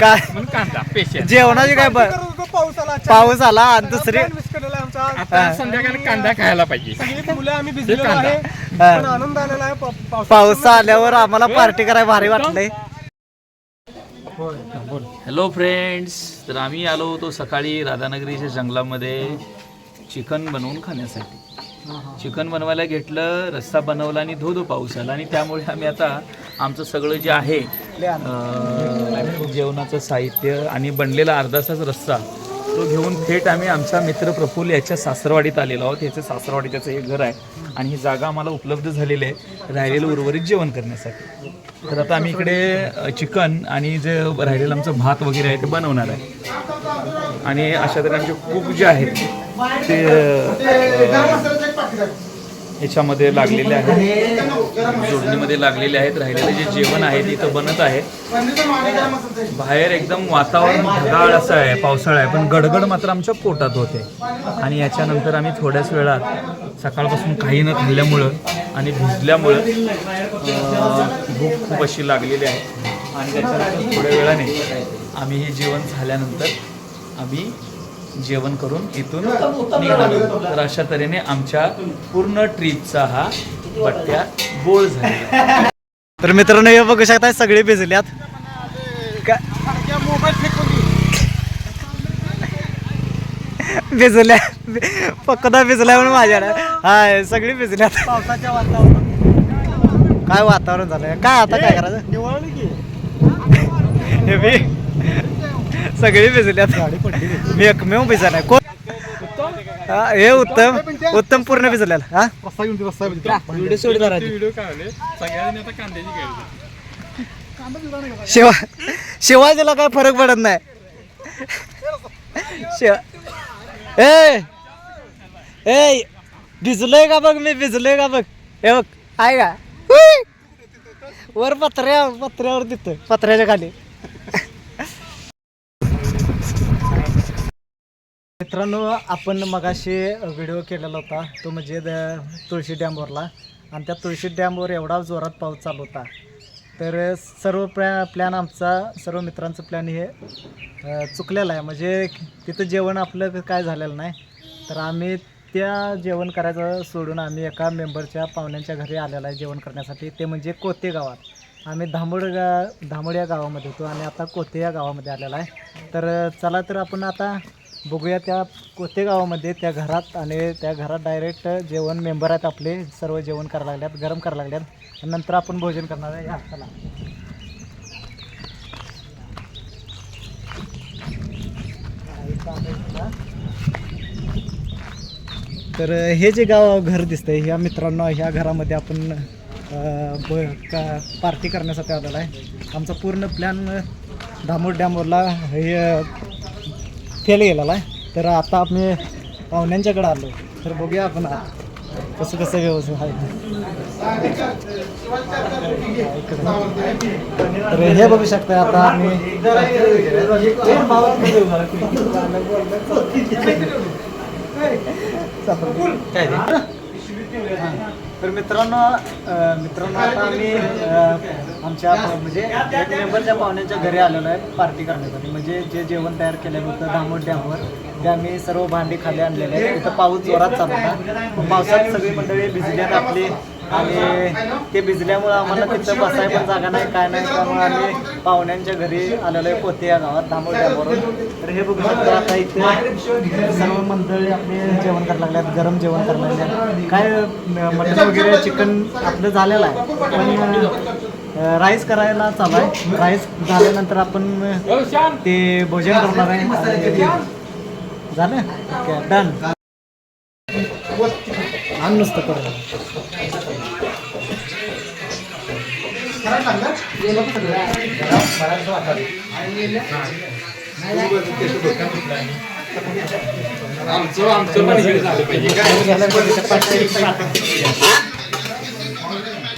काय? जेवणाची काय पाऊस आला पाऊस आला आणि दुसरी संध्याकाळी कांदा खायला पाहिजे. सगळी मुलं आम्ही भिजलेलो कांदा. आहे. पण आनंद आलेला आहे. पा- पावसात. पाऊस आल्यावर आम्हाला पार्टी करायला भारी वाटलंय. हॅलो फ्रेंड्स तर आम्ही आलो होतो सकाळी राधानगरीच्या जंगलामध्ये चिकन बनवून खाण्यासाठी. चिकन बनवायला घेतलं रस्सा बनवला आणि धो धो पाऊस आला आणि त्यामुळे आम्ही आता आमचं सगळं जे आहे जेवणाचं साहित्य आणि बनलेला अर्धासाच रस्सा तो घेऊन थेट आम्ही आमचा मित्र प्रफुल्ल याच्या सासरवाडीत आलेलो आहोत. याचं सासरवाडी त्याचं एक घर आहे आणि ही जागा आम्हाला उपलब्ध झालेली आहे राहिलेलं उर्वरित जेवण करण्यासाठी. तर आता आम्ही इकडे चिकन आणि जे राहिलेलं आमचं भात वगैरे आहे ते बनवणार आहे. आणि अशा तऱ्हे आमचे कुक जे आहेत ते ह्याच्यामध्ये याच्यामध्ये लागलेले आहेत. जोडणीमध्ये लागलेले आहेत. राहिलेले जे जेवण आहे ते इथं बनत आहे. बाहेर एकदम वातावरण ढगाळ असं आहे पावसाळा आहे पण गडगड मात्र आमच्या पोटात होते. आणि याच्यानंतर आम्ही थोड्याच वेळात सकाळपासून काही न खाल्ल्यामुळं आणि भिजल्यामुळं भूक खूप अशी लागलेली आहे. आणि त्याच्यानंतर थोड्या वेळाने आम्ही हे जेवण झाल्यानंतर आम्ही जेवण करून इथून आहोत. तर अशा तऱ्हेने आमच्या पूर्ण ट्रिपचा हा बट्ट्या बोळ झालेला. तर मित्रांनो हे बघू शकता सगळे भिजल्यात. भिजल्या. पक्कदा भिजल्या म्हणून माझ्या हाय सगळी भिजल्यात. पावसाच्या वातावरण काय वातावरण झालंय? काय आता काय करायचं? निवळली की. हे सगळी भिजल्यात. मी एकमेव भिजा नाही कोण? हा, हे उत्तम उत्तम पूर्ण भिजलेला. हा? रस्ता घेऊन दे, रस्ता घेऊन दे. व्हिडिओ सोड करा व्हिडिओ काढले सगळ्यांनी आता कांद्याची गरज आहे. शिवा शिवाजीला काय फरक पडत नाही. शिवा. ए! ए भिजलोय का बघ मी? भिजलोय का बघ? हे बघ आहे का? हुई! वर पत्र्या पत्र्यावर तिथं पत्र्याच्या खाली. मित्रांनो आपण मगाशी व्हिडिओ केलेला होता. तो म्हणजे द- तुळशी डॅमवरला. आणि त्या तुळशी डॅमवर एवढा जोरात पाऊस चालू होता. तर सर्व प्लॅ प्लॅन आमचा सर्व मित्रांचं प्लॅन हे चुकलेलं आहे. म्हणजे तिथं जेवण आपलं काय झालेलं नाही. तर आम्ही त्या जेवण करायचं सोडून आम्ही एका मेंबरच्या पाहुण्यांच्या घरी आलेला आहे जेवण करण्यासाठी. ते म्हणजे कोते गावात. आम्ही धामोड गा धामोड या गावामध्ये होतो आणि आता कोते या गावामध्ये आलेला आहे. तर चला तर आपण आता बघूया त्या कोते गावामध्ये त्या घरात आणि त्या घरात डायरेक्ट जेवण मेंबर आहेत आपले सर्व जेवण करायला लागल्यात गरम करायला लागल्यात. नंतर आपण भोजन करणार आहे या चला तर हे जे गाव घर दिसतंय ह्या मित्रांनो ह्या घरामध्ये आपण ब- का पार्टी करण्यासाठी आलेला आहे. आमचा पूर्ण प्लॅन दामोर डॅमवरला हे फेल गेलेला आहे. तर आता आम्ही पाहुण्यांच्याकडे आलो. तर बघूया आपण. कसं कसं व्यवस्थित आहे. तर हे बघू शकता आता आम्ही. हां. तर मित्रांनो मित्रांनो आता आम्ही आमच्या म्हणजे एक मेंबरच्या पाहुण्यांच्या घरी आलेलो आहे पार्टी करण्यासाठी. म्हणजे जे जेवण तयार केलेलं होतं दामोद डॅमवर ते आम्ही सर्व भांडी खाली आणलेले आहेत. तिथं पाऊस जोरात चालू होता. पावसात सगळी मंडळी भिजल्यात आपली. आणि ते भिजल्यामुळं आम्हाला तिथं बसायला पण जागा नाही काय नाही. त्यामुळे आम्ही पाहुण्यांच्या घरी आलेलो आहे पोते या गावात दामोद डॅमवरून. तर हे बघू शकता आता इथे सर्व मंडळी आपले जेवण करायला लागल्यात गरम जेवण करायला लागल्यात काय मटण वगैरे चिकन आपलं झालेलं आहे. पण राईस करायला चालू आहे. राईस झाल्यानंतर आपण ते भोजन करणार आहे. झालं? Okay done. आण नुसतं करू आमचं आमचं पण हे झालं पाहिजे. काय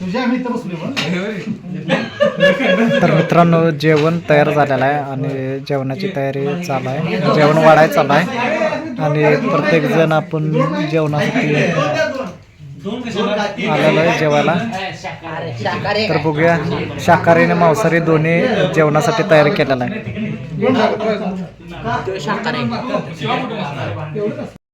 तुझ्या आम्ही इथं बसलो मग तर मित्रांनो जेवण तयार झालेलं आहे आणि जेवणाची तयारी चालू आहे. जेवण वाढायला चालू आहे. आणि प्रत्येक जण आपण जेवणासाठी आलेलो आहे जेवायला. तर बघूया शाकाहारी आणि मांसाहारी दोन्ही जेवणासाठी तयारी केलेला आहे.